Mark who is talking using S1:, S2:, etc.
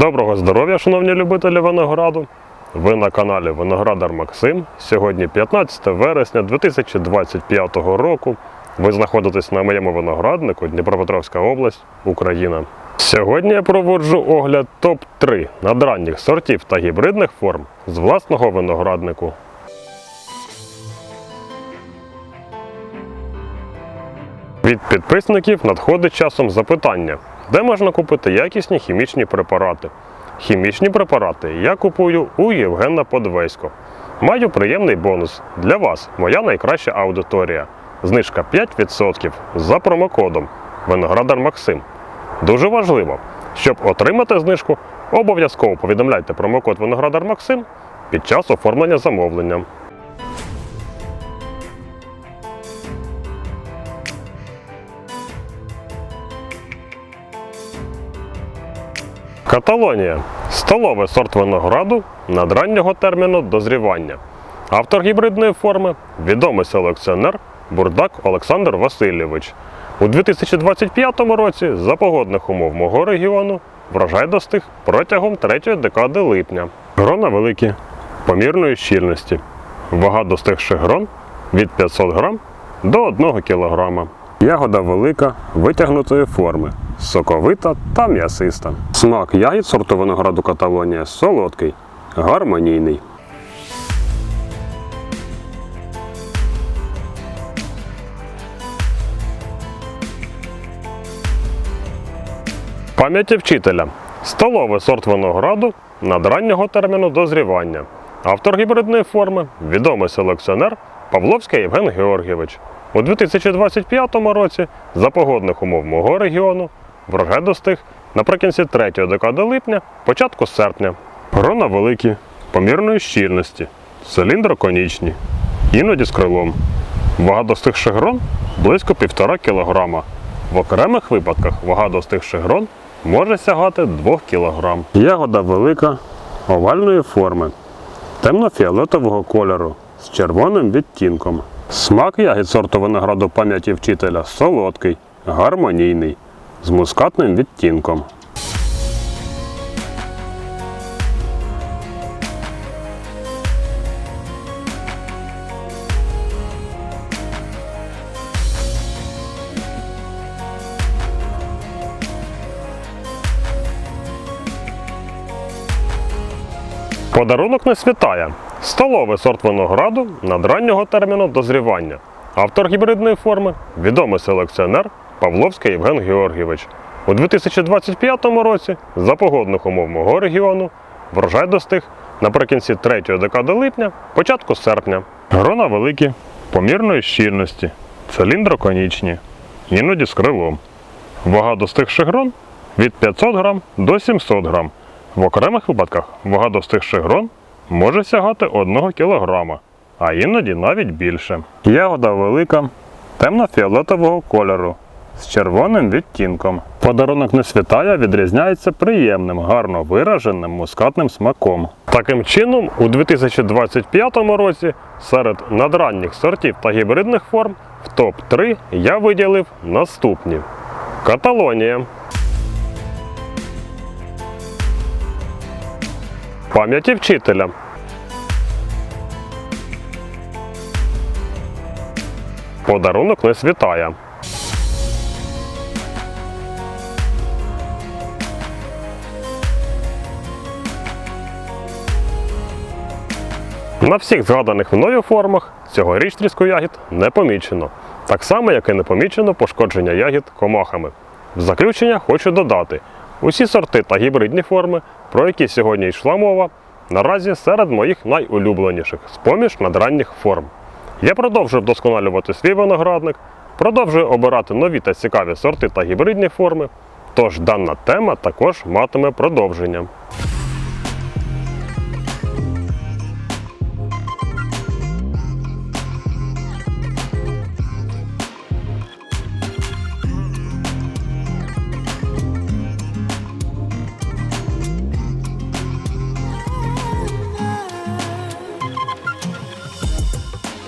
S1: Доброго здоров'я, шановні любителі винограду! Ви на каналі Виноградар Максим. Сьогодні 15 вересня 2025 року. Ви знаходитесь на моєму винограднику Дніпропетровська область, Україна. Сьогодні я проводжу огляд топ-3 надранніх сортів та гібридних форм з власного винограднику. Від підписників надходить часом запитання, де можна купити якісні хімічні препарати. Хімічні препарати я купую у Євгена Подвесько. Маю приємний бонус для вас, моя найкраща аудиторія. Знижка 5% за промокодом Виноградар Максим. Дуже важливо, щоб отримати знижку, обов'язково повідомляйте промокод Виноградар Максим під час оформлення замовлення. Каталонія столовий сорт винограду надраннього терміну дозрівання. Автор гібридної форми відомий селекціонер Бурдак Олександр Васильович. У 2025 році за погодних умов мого регіону врожай достиг протягом третьої декади липня. Грона великі, помірної щільності. Вага достигших грон від 500 грам до 1 кг. Ягода велика, витягнутої форми, соковита та м'ясиста. Смак ягід сорту винограду Каталонія солодкий, гармонійний. Пам'яті вчителя. Столовий сорт винограду надраннього терміну дозрівання. Автор гібридної форми відомий селекціонер Павловський Євген Георгійович. У 2025 році за погодних умов мого регіону врожай достиг наприкінці третьої декади липня, початку серпня. Грона великі, помірної щільності, циліндроконічні, іноді з крилом. Вага достигших грон близько 1,5 кг. В окремих випадках вага достигших грон може сягати 2 кг. Ягода велика, овальної форми, темно-фіолетового кольору з червоним відтінком. Смак ягід сорту винограду пам'яті вчителя солодкий, гармонійний, з мускатним відтінком. Подарунок не світає. Столовий сорт винограду надраннього терміну дозрівання. Автор гібридної форми відомий селекціонер Павловський Євген Георгійович. У 2025 році за погодних умов мого регіону врожай достиг наприкінці третьої декади липня, початку серпня. Грона великі, помірної щільності, циліндроконічні, іноді з крилом. Вага достигших грон від 500 грам до 700 грам. В окремих випадках вага достигших грон може сягати 1 кг, а іноді навіть більше. Ягода велика, темно-фіолетового кольору з червоним відтінком. Подарунок не світає відрізняється приємним, гарно вираженим мускатним смаком. Таким чином, у 2025 році серед надранніх сортів та гібридних форм в топ-3 я виділив наступні: Каталонія. Пам'яті вчителя. Подарунок не світає. На всіх згаданих мною формах цьогоріч тріску ягід не помічено. Так само, як і не помічено пошкодження ягід комахами. В заключення хочу додати: усі сорти та гібридні форми, про які сьогодні йшла мова, наразі серед моїх найулюбленіших з поміж надранніх форм. Я продовжую вдосконалювати свій виноградник, продовжую обирати нові та цікаві сорти та гібридні форми. Тож дана тема також матиме продовження.